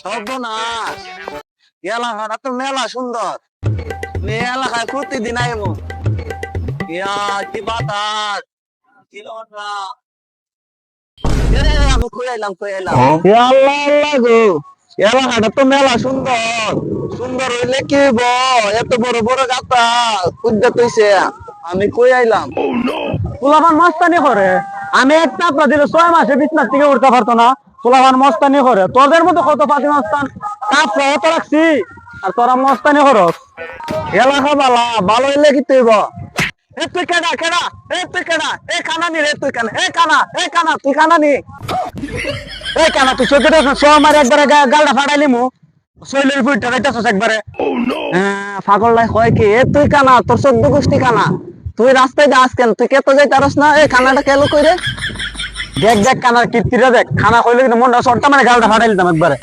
সর্বনাশ। এলাকাটা তো মেলা সুন্দর। এলাকায় প্রতিদিন আইবো ইয়া কি বাতাস। কি। আমি আল্লাহ আল্লাহ গো। এলাকাটা তো মেলা সুন্দর। সুন্দর হইলে কি এত বড় বড় গাতা। কুদ্দা তৈছে আমি কই আইলাম? পোলাপান মস্তানি করে। আমি একটা আপনার দিলে ছয় মাসে বিছনার থেকে উঠতে পারতো না। পোলাপান মস্তানি করে। তোদের মতো কত পাতি মস্তান? অত রাখছি। আর তোরা মস্তানি করস। এলাকা বালা ভালো হইলে কি তুইব? এ তুই কেডা কেডা? এ তুই কেডা? এ কানা নি রে তুই কানা? এ কানা এ কানা তুই কানা নি? কেন তুই চোখে সো আমার একবারে গালটা ফাটাইলি মু শৈলের একবারে। হ্যাঁ, পাগল লাই কয় কি এ তুই কানা তোর চোদ্দ গোষ্ঠী কানা। তুই রাস্তায় যাস কেন? তুই কেতো যাই তারস না? এই কানাটা কেলো কই রে? দেখ দেখ, কানার কীর্তিটা দেখ। খানা খাইলে কিন্তু মনটা সরটা মানে গালটা ফাটাই দিতাম একবারে।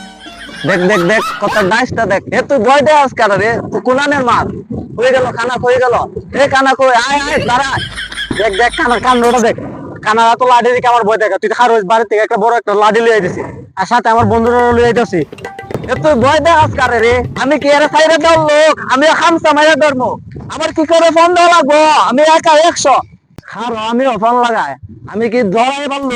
দেখ দেখ দেখ, কত ডাইসটা দেখ। এ, তুই রে। তুই কুলানের মার। হয়ে গেল খানা হয়ে গেল। এ, কানা, কই? আয় আয় দেখ দেখ, কানার কান্ডটা দেখ। দিকে আমার ভয় দেখা তুই খারো বাড়ি থেকে একটা বড় একটা লাঠি লিয়ে আইতেছি আর সাথে আমার বন্ধুরা লিয়ে আইতেছি। এ, তুই ভয় দে আজ রে। আমি কি এর সাইরে দেওয়ার লোক? আমি খামসা মাইরা ধর্ম। আমার কি করে ফোন দেওয়া লাগবো? আমি একা একশো। খারো আমিও ফোন লাগাই। আমি কি ধরাই পারল?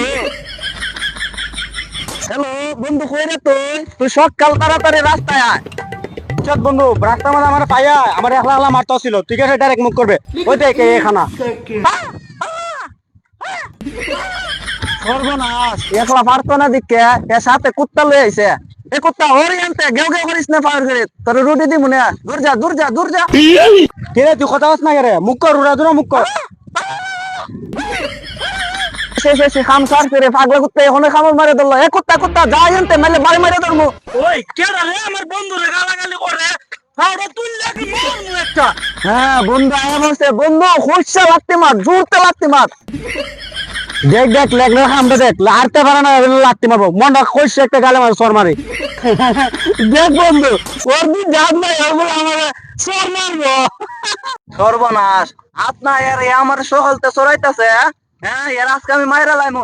হ্যালো বন্ধু কই রে তুই? তুই সকাল তাড়াতাড়ি রাস্তায় আয়। চল বন্ধু রাস্তার মধ্যে আমার পাইয়া আমার একলা একলা মারতে ছিল ঠিক আছে ডাইরেক্ট মুখ করবে। ওই দেখ এই খানা সর্বনাশ একলা পারতো না দিকে। এর সাথে কুত্তা লই আইছে। এ কুত্তা হরি আনতে গেউ গেউ করিস না ফায়ার করে তোর রুটি দি মনে দূর যা দূর যা দূর যা। কে তুই কথা বলছ না রে মুখ কর উড়া দুরা মুখ কর। সে সে সে খাম সার করে পাগলা কুত্তা এখানে খামর মারে ধরলো। এ কুত্তা কুত্তা যা আনতে মেলে বাড়ি মারে ধরমু। ওই কেডা রে? আমার গালাগালি করে। হ্যাঁ বন্ধু আয়া বন্ধু খুশা লাগতে মার জোরতে লাগতে মার। দেখ দেখ লেগলে খামটা দেখ লাড়তে পারে না লাত্তি মারবো। মনটা কইছে একটা গালে মার সর মারি। দেখ বন্ধু ওর দিন নাই আমার সর মারবো। সর্বনাশ। আপনা এর আমার সহলতে সরাইতাছে হ্যাঁ? এর আজকে আমি মাইরা লাইমু।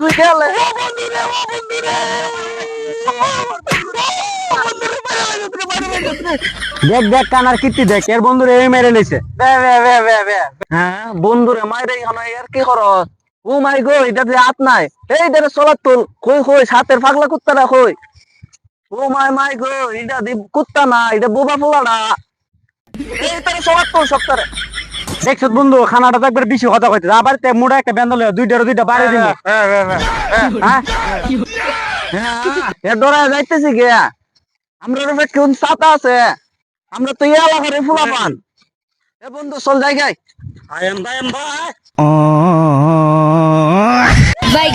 তুই খেলে। দেখ দেখ কানার কীর্তি দেখ এর বন্ধু রে এই মেরে নিছে। হ্যাঁ বন্ধুরে মাইরে এখন এর কি খরচ? ও মাই গো এটা যে হাত নাই। এই দেরে চলার তুল। কই কই সাতের পাগলা কুত্তাটা কই? ও মাই মাই গো এটা দি কুত্তা না এটা বোবা পোলাটা। দেখছ বন্ধু খানাটা তো একবার বেশি কথা কইতে আবার তে মুড়া একটা বেন্দল দুইটা দুইটা বাড়ি দিন হ্যাঁ? এ ডরা যাইতেছি গে। আমরা কোন ছাতা আছে। আমরা তো ইয়া লাগারে ফুলা পান এ বন্ধু চল যাই গাই আই এম বাই এম বাই